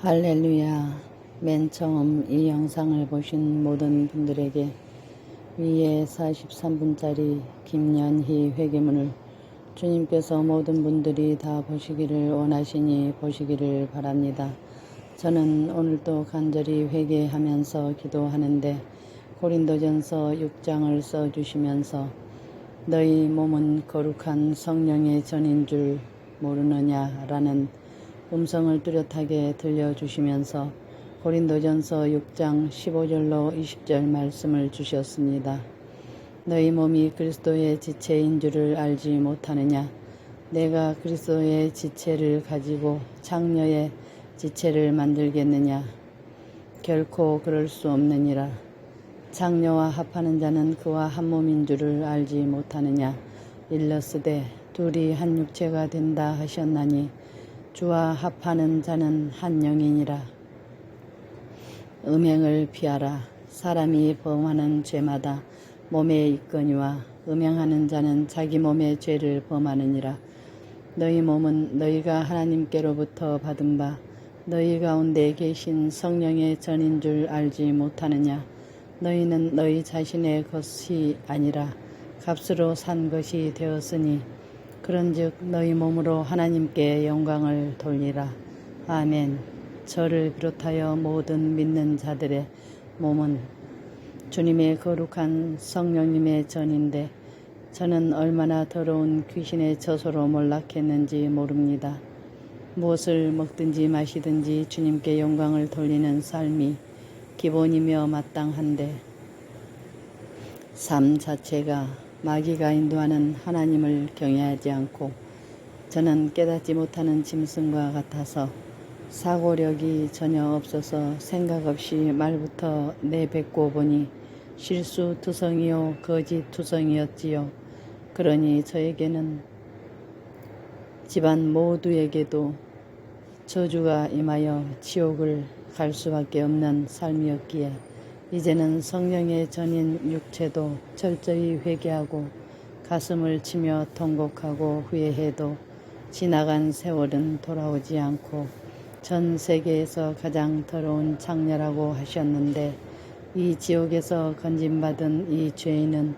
할렐루야. 맨 처음 이 영상을 보신 모든 분들에게 위에 43분짜리 김연희 회개문을 주님께서 모든 분들이 다 보시기를 원하시니 보시기를 바랍니다. 저는 오늘도 간절히 회개하면서 기도하는데 고린도전서 6장을 써주시면서 너희 몸은 거룩한 성령의 전인 줄 모르느냐라는 음성을 뚜렷하게 들려주시면서 고린도전서 6장 15절로 20절 말씀을 주셨습니다. 너희 몸이 그리스도의 지체인 줄을 알지 못하느냐? 내가 그리스도의 지체를 가지고 장녀의 지체를 만들겠느냐? 결코 그럴 수 없느니라. 장녀와 합하는 자는 그와 한 몸인 줄을 알지 못하느냐? 일러스되 둘이 한 육체가 된다 하셨나니 주와 합하는 자는 한 영이니라. 음행을 피하라. 사람이 범하는 죄마다 몸에 있거니와 음행하는 자는 자기 몸의 죄를 범하느니라. 너희 몸은 너희가 하나님께로부터 받은 바 너희 가운데 계신 성령의 전인 줄 알지 못하느냐. 너희는 너희 자신의 것이 아니라 값으로 산 것이 되었으니 그런즉 너희 몸으로 하나님께 영광을 돌리라. 아멘. 저를 비롯하여 모든 믿는 자들의 몸은 주님의 거룩한 성령님의 전인데 저는 얼마나 더러운 귀신의 저소로 몰락했는지 모릅니다. 무엇을 먹든지 마시든지 주님께 영광을 돌리는 삶이 기본이며 마땅한데 삶 자체가 마귀가 인도하는 하나님을 경외하지 않고 저는 깨닫지 못하는 짐승과 같아서 사고력이 전혀 없어서 생각 없이 말부터 내뱉고 보니 실수투성이요 거짓투성이었지요. 그러니 저에게는 집안 모두에게도 저주가 임하여 지옥을 갈 수밖에 없는 삶이었기에 이제는 성령의 전인 육체도 철저히 회개하고 가슴을 치며 통곡하고 후회해도 지나간 세월은 돌아오지 않고 전 세계에서 가장 더러운 장녀라고 하셨는데 이 지옥에서 건진받은 이 죄인은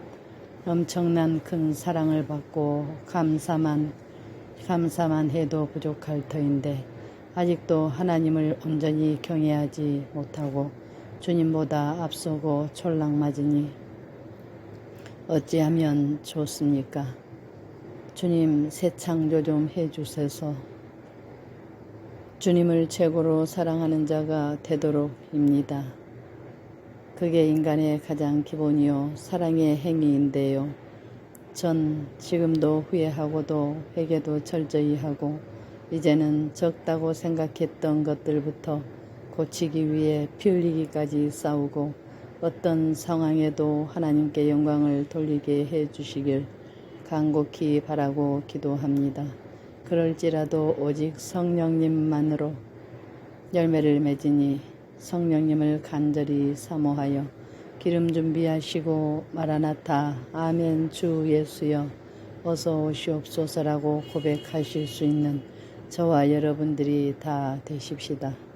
엄청난 큰 사랑을 받고 감사만 감사만 해도 부족할 터인데 아직도 하나님을 온전히 경외하지 못하고 주님보다 앞서고 촐랑맞으니 어찌하면 좋습니까? 주님 새 창조 좀 해주셔서 주님을 최고로 사랑하는 자가 되도록입니다. 그게 인간의 가장 기본이요 사랑의 행위인데요. 전 지금도 후회하고도 회개도 철저히 하고 이제는 적다고 생각했던 것들부터 고치기 위해 피 흘리기까지 싸우고 어떤 상황에도 하나님께 영광을 돌리게 해 주시길 간곡히 바라고 기도합니다. 그럴지라도 오직 성령님만으로 열매를 맺으니 성령님을 간절히 사모하여 기름 준비하시고 마라나타 아멘 주 예수여 어서 오시옵소서라고 고백하실 수 있는 저와 여러분들이 다 되십시다.